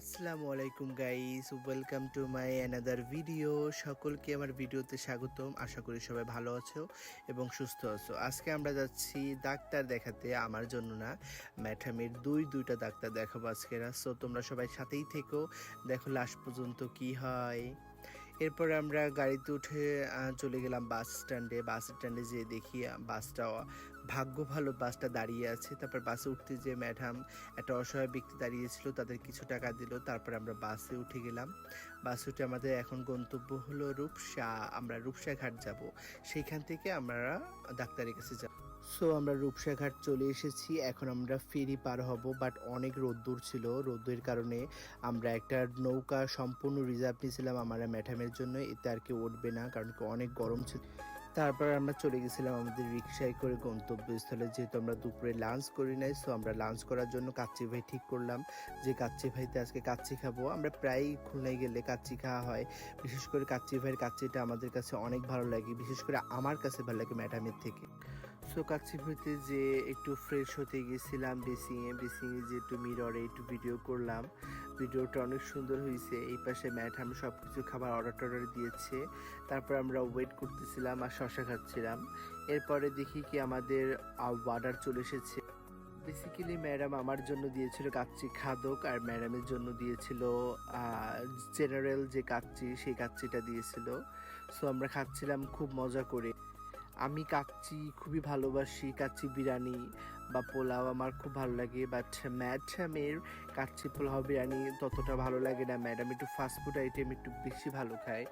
আসসালামু আলাইকুম guys welcome to my another video সকলকে আমার ভিডিওতে স্বাগতম। আশা করি সবাই ভালো আছো এবং সুস্থ আছো। আজকে আমরা যাচ্ছি ডাক্তার দেখাতে। আমার জন্য না, ম্যাঠামের দুই দুইটা ডাক্তার দেখাবো আজকে সো তোমরা সবাই সাথেই থেকো। দেখো লাস্ট পর্যন্ত কি হয়। এরপর আমরা গাড়িতে উঠে চলে গেলাম বাস স্ট্যান্ডে। বাস স্ট্যান্ডে যেয়ে দেখি বাসটা ভাগ্য ভালো বাসটা দাঁড়িয়ে আছে। তারপর বাসে উঠতে যে ম্যাডাম একটা অসহায় ব্যক্তি দাঁড়িয়েছিল, তাদের কিছু টাকা দিল। তারপর আমরা বাসে উঠে গেলাম। বাসে উঠে আমাদের এখন গন্তব্য হলো রূপসা। আমরা রূপসা ঘাট যাব। সেইখান থেকে আমরা ডাক্তারের কাছে যাব। সো আমরা রূপসাঘাট চলে এসেছি। এখন আমরা ফেরি পার হব বাট অনেক রোদ্দুর ছিল। রোদ্দুরের কারণে আমরা একটা নৌকা সম্পূর্ণ রিজার্ভ নিয়েছিলাম আমার ম্যাডামের জন্য। এতে আর কেউ উঠবে না, কারণ কি অনেক গরম ছিল। তারপর আমরা চলে গেছিলাম আমাদের রিক্সায় করে গন্তব্যস্থলে, যেহেতু আমরা দুপুরে লাঞ্চ করি নাই সো আমরা লাঞ্চ করার জন্য কাচ্চি ভাই ঠিক করলাম যে, কাচ্চি ভাইতে আজকে কাচ্চি খাব। আমরা প্রায় খুলনায় গেলে কাচ্চি খাওয়া হয়। বিশেষ করে কাচ্চি ভাইয়ের কাচ্চিটা আমাদের কাছে অনেক ভালো লাগে, বিশেষ করে আমার কাছে ভালো লাগে ম্যাডামের থেকে। সো কাচ্চি ভাইতে যে একটু ফ্রেশ হতে গেছিলাম বেসিংয়ে বেসিংয়ে যে একটু মিররে একটু ভিডিও করলাম। ভিডিওটা অনেক সুন্দর হয়েছে এই পাশে ম্যাডাম সব কিছু খাবার অর্ডার টর্ডার দিয়েছে। তারপর আমরা ওয়েট করতেছিলাম আর শশা খাচ্ছিলাম। এরপরে দেখি কি আমাদের অর্ডার চলে এসেছে। বেসিক্যালি ম্যাডাম আমার জন্য দিয়েছিল কাচ্চি খাদক আর ম্যাডামের জন্য দিয়েছিল জেনারেল যে কাচ্চি, সেই কাচ্চিটা দিয়েছিল। সো আমরা খাচ্ছিলাম খুব মজা করে। আমি কাচ্চি, খুবই ভালোবাসি কাচ্চি বিরিয়ানি বা পোলাও আমার খুব ভালো লাগে। বাট ম্যাডামের কাচ্চি পোলাও বিরিয়ানি ততটা ভালো লাগে না ম্যাডাম একটু ফাস্টফুড আইটেম একটু বেশি ভালো খায়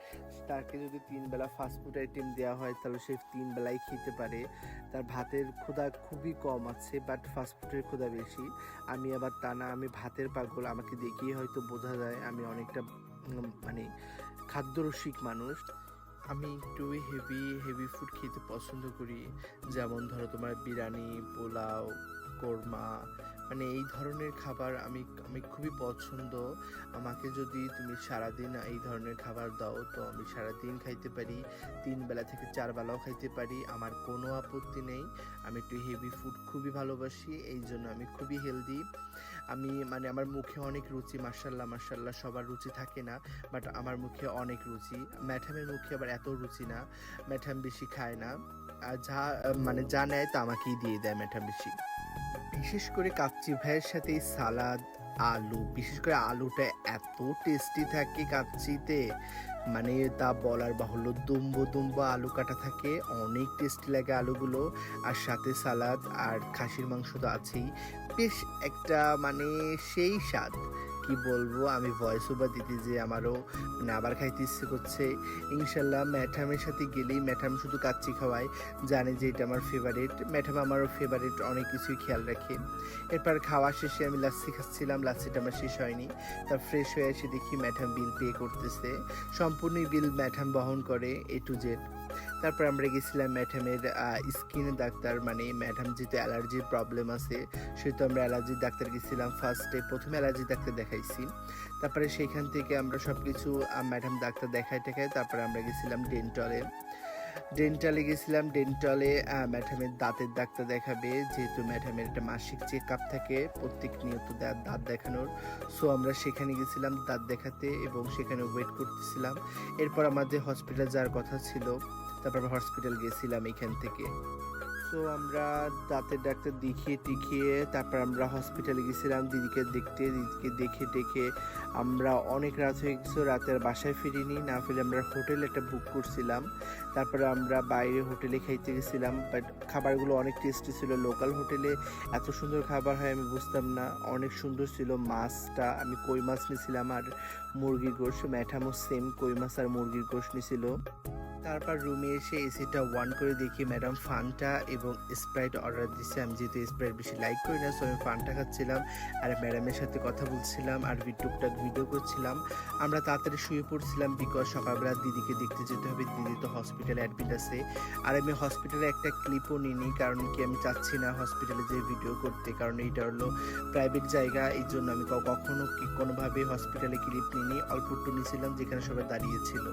তাকে যদি তিন বেলা ফাস্টফুড আইটেম দেওয়া হয়, তাহলে সে তিন বেলায় খেতে পারে। তার ভাতের ক্ষুধা খুবই কম আছে বাট ফাস্টফুডের ক্ষুধা বেশি। আমি আবার তা না, আমি ভাতের পাগল। আমাকে দেখিয়ে হয়তো বোঝা যায় আমি অনেকটা মানে খাদ্যরসিক মানুষ। আমি একটু হেভি হেভি ফুড খেতে পছন্দ করি। যেমন ধরো তোমার বিরিয়ানি পোলাও কোরমা মানে এই ধরনের খাবার আমি আমি খুবই পছন্দ। আমাকে যদি তুমি সারাদিন এই ধরনের খাবার দাও, তো আমি সারাদিন খাইতে পারি, তিন বেলা থেকে চার বেলাও খাইতে পারি, আমার কোনো আপত্তি নেই। আমি একটু হেভি ফুড খুবই ভালোবাসি, এই জন্য আমি খুবই হেলদি আমি মানে আমার মুখে অনেক রুচি মার্শাল্লাহ মার্শাল্লাহ সবার রুচি থাকে না বাট আমার মুখে অনেক রুচি। ম্যাঠামের মুখে আবার এত রুচি না ম্যাঠাম বেশি খায় না। আর যা মানে যা নেয় তা আমাকেই দিয়ে দেয় ম্যাঠাম বেশি। বিশেষ করে কাচ্চি ভাইয়ের সাথে সালাদ, আলু, বিশেষ করে আলুটা এত টেস্টি থাকে কাচ্চিতে। মানে তা বলার বাহুল্য দুম্ব দুম্ব আলু কাটা থাকে, অনেক টেস্টি লাগে আলুগুলো। আর সাথে সালাদ আর খাসির মাংস তো আছেই। বেশ একটা মানে সেই স্বাদ। কি বলব? আমি ভয়েস ওভার দিতে যে আমারও মানে আবার খাইতে ইচ্ছে করছে। ইনশাল্লাহ ম্যাঠামের সাথে গেলেই ম্যাঠাম শুধু কাচ্চি খাওয়ায়, জানে যে এটা আমার ফেভারিট ম্যাঠাম আমারও ফেভারিট অনেক কিছুই খেয়াল রাখে। এরপর খাওয়া শেষে আমি লাচ্ছি খাচ্ছিলাম, লাচ্ছিটা আমার শেষ হয়নি। তার ফ্রেশ হয়ে এসে দেখি ম্যাঠাম বিল পে করতেছে। সম্পূর্ণই বিল ম্যাঠাম বহন করে এ টু জেড তারপর আমরা গেছিলাম ম্যাডামের স্কিন ডাক্তার মানে ম্যাডাম যেহেতু অ্যালার্জির প্রবলেম আছে, সেহেতু আমরা অ্যালার্জির ডাক্তার গেছিলাম ফার্স্টে প্রথমে অ্যালার্জি ডাক্তার দেখাইছি। তারপরে সেইখান থেকে আমরা সব কিছু ম্যাডাম ডাক্তার দেখাই টেখাই তারপরে আমরা গেছিলাম ডেন্টালে ডেন্টালে গেছিলাম ডেন্টালে ম্যাডামের দাঁতের ডাক্তার দেখাবে, যেহেতু ম্যাডামের একটা মাসিক চেক আপ থাকে, প্রত্যেক নিয়ত দাঁত দেখানোর। সো আমরা সেখানে গেছিলাম দাঁত দেখাতে এবং সেখানে ওয়েট করতেছিলাম। এরপর আমাদের হসপিটাল যাওয়ার কথা ছিল। তারপর আমরা হসপিটাল গেছিলাম এখান থেকে। তো আমরা দাঁতের ডাক্তার দেখিয়ে টিখিয়ে তারপর আমরা হসপিটালে গেছিলাম, দিদিকে দেখতে, দিদিকে দেখে দেখে আমরা অনেক রাত হয়ে গেছে রাতের বাসায় ফিরিনি, না ফিরে আমরা হোটেল একটা বুক করছিলাম। তারপরে আমরা বাইরে হোটেলে খাইতে গেছিলাম বাট খাবারগুলো অনেক টেস্টি ছিল। লোকাল হোটেলে এত সুন্দর খাবার হয় আমি বুঝতাম না। অনেক সুন্দর ছিল মাছটা, আমি কই মাছ নিয়েছিলাম আর মুরগির গোশ, ম্যাঠামো সেম কই মাছ আর মুরগির গোশ নিয়েছিল তারপর রুমে এসে এসিটা ওয়ান করে দেখি ম্যাডাম ফানটা এবং স্প্রাইট অর্ডার দিচ্ছে আমি যেহেতু স্প্রাইট বেশি লাইক করি না সো আমি ফানটা খাচ্ছিলাম আর ম্যাডামের সাথে কথা বলছিলাম আর টুকটাক ভিডিও করছিলাম। আমরা তাড়াতাড়ি শুয়ে পড়ছিলাম বিকজ সকালবেলা দিদিকে দেখতে যেতে হবে। দিদি তো হসপিটালে অ্যাডমিট আছে। আর আমি হসপিটালে একটা ক্লিপও নিইনি কারণ কি আমি চাচ্ছি না হসপিটালে যে ভিডিও করতে। কারণ এইটা হলো প্রাইভেট জায়গা, এই জন্য আমি কখনো কোনোভাবে হসপিটালে ক্লিপ নিইনি। অল্প একটু নিয়েছিলাম যেখানে সবাই দাঁড়িয়েছিল।